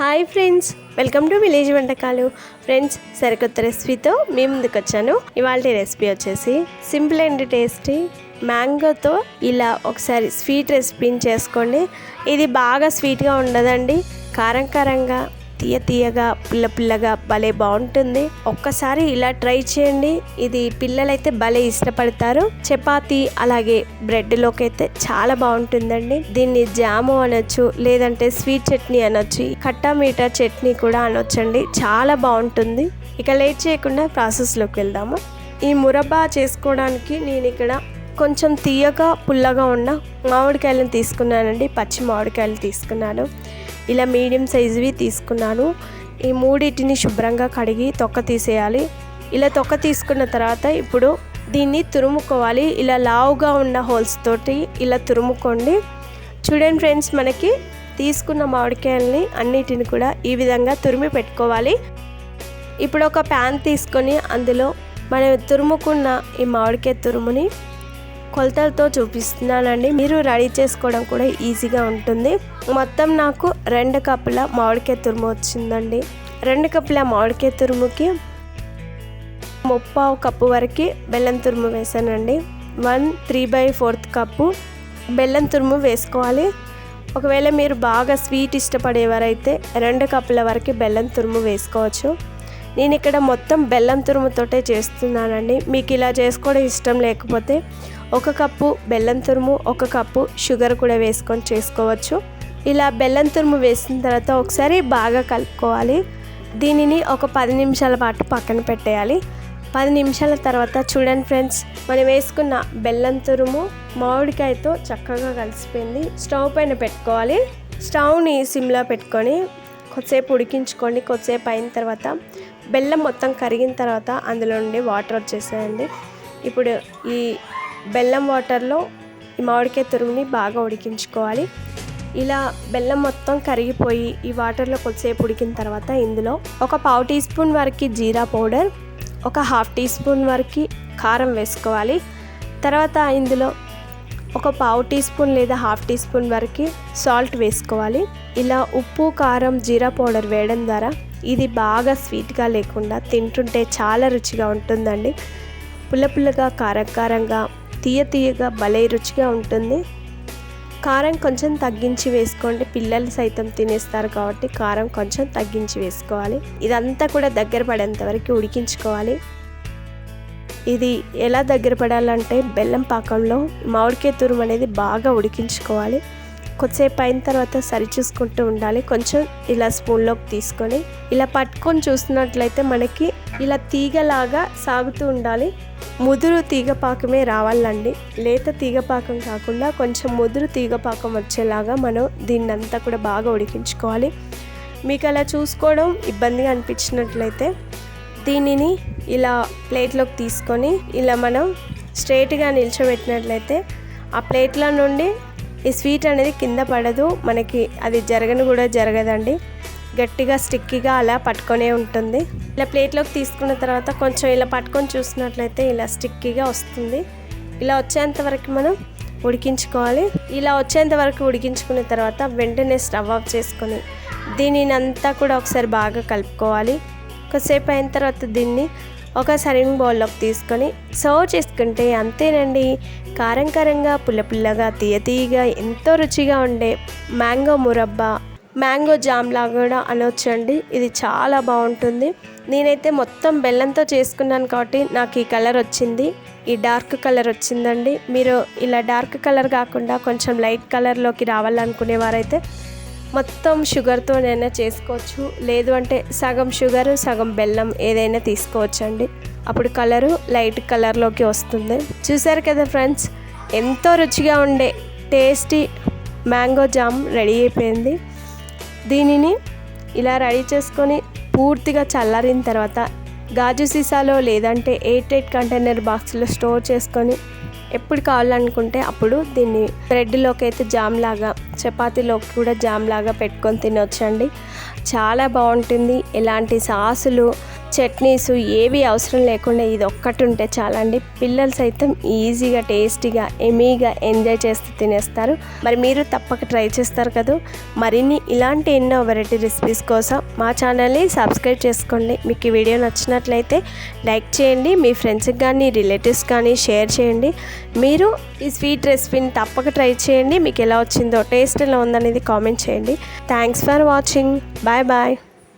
Hi friends welcome to village వంటకాలు. Friends సరికొత్త రెసిపీతో మీ ముందుకు వచ్చాను. ఇవాళ రెసిపీ వచ్చేసి సింపుల్ అండ్ టేస్టీ మ్యాంగోతో ఇలా ఒకసారి స్వీట్ రెసిపీని చేసుకోండి. ఇది బాగా స్వీట్గా ఉండదండి. కారం కారంగా తీయ తీయగా పుల్ల పుల్లగా భలే బాగుంటుంది. ఒక్కసారి ఇలా ట్రై చేయండి. ఇది పిల్లలైతే భలే ఇష్టపడతారు. చపాతి అలాగే బ్రెడ్లోకి అయితే చాలా బాగుంటుందండి. దీన్ని జాము అనొచ్చు లేదంటే స్వీట్ చట్నీ అనొచ్చు కట్టా మీటా చట్నీ కూడా అనొచ్చండి. చాలా బాగుంటుంది. ఇక లేట్ చేయకుండా ప్రాసెస్లోకి వెళ్దాము. ఈ మురబ్బా చేసుకోవడానికి నేను ఇక్కడ కొంచెం తీయగా పుల్లగా ఉన్న మామిడికాయలను తీసుకున్నానండి. పచ్చి మామిడికాయలు తీసుకున్నాను. ఇలా మీడియం సైజువి తీసుకున్నాను. ఈ మూడింటిని శుభ్రంగా కడిగి తొక్క తీసేయాలి. ఇలా తొక్క తీసుకున్న తర్వాత ఇప్పుడు దీన్ని తురుముకోవాలి. ఇలా లావుగా ఉన్న హోల్స్ తోటి ఇలా తురుముకోండి. చూడండి ఫ్రెండ్స్ మనకి తీసుకున్న మామిడికాయల్ని అన్నిటిని కూడా ఈ విధంగా తురిమి పెట్టుకోవాలి. ఇప్పుడు ఒక ప్యాన్ తీసుకొని అందులో మనం తురుముకున్న ఈ మామిడికాయ తురుముని కొలతలతో చూపిస్తున్నానండి. మీరు రెడీ చేసుకోవడం కూడా ఈజీగా ఉంటుంది. మొత్తం నాకు రెండు కప్పుల మామిడికాయ తురుము వచ్చిందండి. రెండు కప్పుల మామిడికాయ తురుముకి ముప్పావు కప్పు వరకు బెల్లం తురుము వేసానండి. One three by fourth cup బెల్లం తురుము వేసుకోవాలి. ఒకవేళ మీరు బాగా స్వీట్ ఇష్టపడేవారైతే రెండు కప్పుల వరకు బెల్లం తురుము వేసుకోవచ్చు. నేను ఇక్కడ మొత్తం బెల్లం తురుముతోటే చేస్తున్నానండి. మీకు ఇలా చేసుకోవడం ఇష్టం లేకపోతే ఒక కప్పు బెల్లం తురుము ఒక కప్పు షుగర్ కూడా వేసుకొని చేసుకోవచ్చు. ఇలా బెల్లం తురుము వేసిన తర్వాత ఒకసారి బాగా కలుపుకోవాలి. దీనిని ఒక పది నిమిషాల పాటు పక్కన పెట్టేయాలి. పది నిమిషాల తర్వాత చూడండి ఫ్రెండ్స్ మనం వేసుకున్న బెల్లం తురుము మామిడికాయతో చక్కగా కలిసిపోయింది. స్టవ్ పైన పెట్టుకోవాలి. స్టవ్ని సిమ్లో పెట్టుకొని కొద్దిసేపు ఉడికించుకోండి. కొద్దిసేపు అయిన తర్వాత బెల్లం మొత్తం కరిగిన తర్వాత అందులో నుండి వాటర్ వచ్చేసాయండి. ఇప్పుడు ఈ బెల్లం వాటర్లో ఈ మామిడికాయ తురుముని బాగా ఉడికించుకోవాలి. ఇలా బెల్లం మొత్తం కరిగిపోయి ఈ వాటర్లో కొద్దిసేపు ఉడికిన తర్వాత ఇందులో ఒక పావు టీ స్పూన్ వరకు జీరా పౌడర్ ఒక హాఫ్ టీ స్పూన్ వరకు కారం వేసుకోవాలి. తర్వాత ఇందులో ఒక పావు టీ స్పూన్ లేదా హాఫ్ టీ స్పూన్ వరకు సాల్ట్ వేసుకోవాలి. ఇలా ఉప్పు కారం జీరా పౌడర్ వేయడం ద్వారా ఇది బాగా స్వీట్గా లేకుండా తింటుంటే చాలా రుచిగా ఉంటుందండి. పుల్ల పుల్లగా కారంకారంగా తీయ తీయగా భలే రుచిగా ఉంటుంది. కారం కొంచెం తగ్గించి వేసుకోండి. పిల్లలు సైతం తినేస్తారు కాబట్టి కారం కొంచెం తగ్గించి వేసుకోవాలి. ఇదంతా కూడా దగ్గర పడేంత వరకు ఉడికించుకోవాలి. ఇది ఎలా దగ్గర పడాలంటే బెల్లం పాకంలో మామిడికాయ తురుము అనేది బాగా ఉడికించుకోవాలి. కొద్దిసేపు అయిన తర్వాత సరి చూసుకుంటూ ఉండాలి. కొంచెం ఇలా స్పూన్లోకి తీసుకొని ఇలా పట్టుకొని చూసినట్లయితే మనకి ఇలా తీగలాగా సాగుతూ ఉండాలి. ముదురు తీగపాకమే రావాలండి. లేత తీగపాకం కాకుండా కొంచెం ముదురు తీగపాకం వచ్చేలాగా మనం దీన్ని అంతా కూడా బాగా ఉడికించుకోవాలి. మీకు అలా చూసుకోవడం ఇబ్బందిగా అనిపించినట్లయితే దీనిని ఇలా ప్లేట్లోకి తీసుకొని ఇలా మనం స్ట్రైట్గా నిల్చోబెట్టినట్లయితే ఆ ప్లేట్ల నుండి ఈ స్వీట్ అనేది కింద పడదు. మనకి అది జరగను కూడా జరగదండి. గట్టిగా స్టిక్కీగా అలా పట్టుకొనే ఉంటుంది. ఇలా ప్లేట్లోకి తీసుకున్న తర్వాత కొంచెం ఇలా పట్టుకొని చూసినట్లయితే ఇలా స్టిక్కీగా వస్తుంది. ఇలా వచ్చేంత వరకు మనం ఉడికించుకోవాలి. ఇలా వచ్చేంత వరకు ఉడికించుకున్న తర్వాత వెంటనే స్టవ్ ఆఫ్ చేసుకొని దీనిని అంతా కూడా ఒకసారి బాగా కలుపుకోవాలి. కొద్దిసేపు అయిన తర్వాత దీన్ని ఒక సరింగ్ బౌల్లోకి తీసుకొని సర్వ్ చేసుకుంటే అంతేనండి. కారం కారంగా పుల్ల పుల్లగా తీయ తీయగా ఎంతో రుచిగా ఉండే మ్యాంగో మురబ్బా మ్యాంగో జామ్ లాగా కూడా అనొచ్చండి. ఇది చాలా బాగుంటుంది. నేనైతే మొత్తం బెల్లంతో చేసుకున్నాను కాబట్టి నాకు ఈ కలర్ వచ్చింది. ఈ డార్క్ కలర్ వచ్చిందండి. మీరు ఇలా డార్క్ కలర్ కాకుండా కొంచెం లైట్ కలర్లోకి రావాలనుకునేవారైతే మొత్తం షుగర్తోనైనా చేసుకోవచ్చు. లేదు అంటే సగం షుగర్ సగం బెల్లం ఏదైనా తీసుకోవచ్చండి. అప్పుడు కలరు లైట్ కలర్లోకి వస్తుంది. చూసారు కదా ఫ్రెండ్స్ ఎంతో రుచిగా ఉండే టేస్టీ మ్యాంగో జామ్ రెడీ అయిపోయింది. దీనిని ఇలా రెడీ చేసుకొని పూర్తిగా చల్లారిన తర్వాత గాజు సీసాలో లేదంటే ఎయిట్ ఎయిట్ కంటైనర్ బాక్స్లో స్టోర్ చేసుకొని ఎప్పుడు కావాలనుకుంటే అప్పుడు దీన్ని బ్రెడ్లోకి అయితే జామ్ లాగా చపాతీలోకి కూడా జామ్ లాగా పెట్టుకొని తినొచ్చండి. చాలా బాగుంటుంది. ఎలాంటి సాసులు చట్నీస్ ఏవి అవసరం లేకుండా ఇది ఒక్కటి ఉంటే చాలండి. పిల్లలు సైతం ఈజీగా టేస్టీగా ఎమీగా ఎంజాయ్ చేస్తూ తినేస్తారు. మరి మీరు తప్పక ట్రై చేస్తారు కదా. మరిన్ని ఇలాంటి ఎన్నో వెరైటీ రెసిపీస్ కోసం మా ఛానల్ని సబ్స్క్రైబ్ చేసుకోండి. మీకు ఈ వీడియో నచ్చినట్లయితే లైక్ చేయండి. మీ ఫ్రెండ్స్కి కానీ రిలేటివ్స్ కానీ షేర్ చేయండి. మీరు ఈ స్వీట్ రెసిపీని తప్పక ట్రై చేయండి. మీకు ఎలా వచ్చిందో టేస్ట్ ఎలా ఉందనేది కామెంట్ చేయండి. Thanks for watching. Bye bye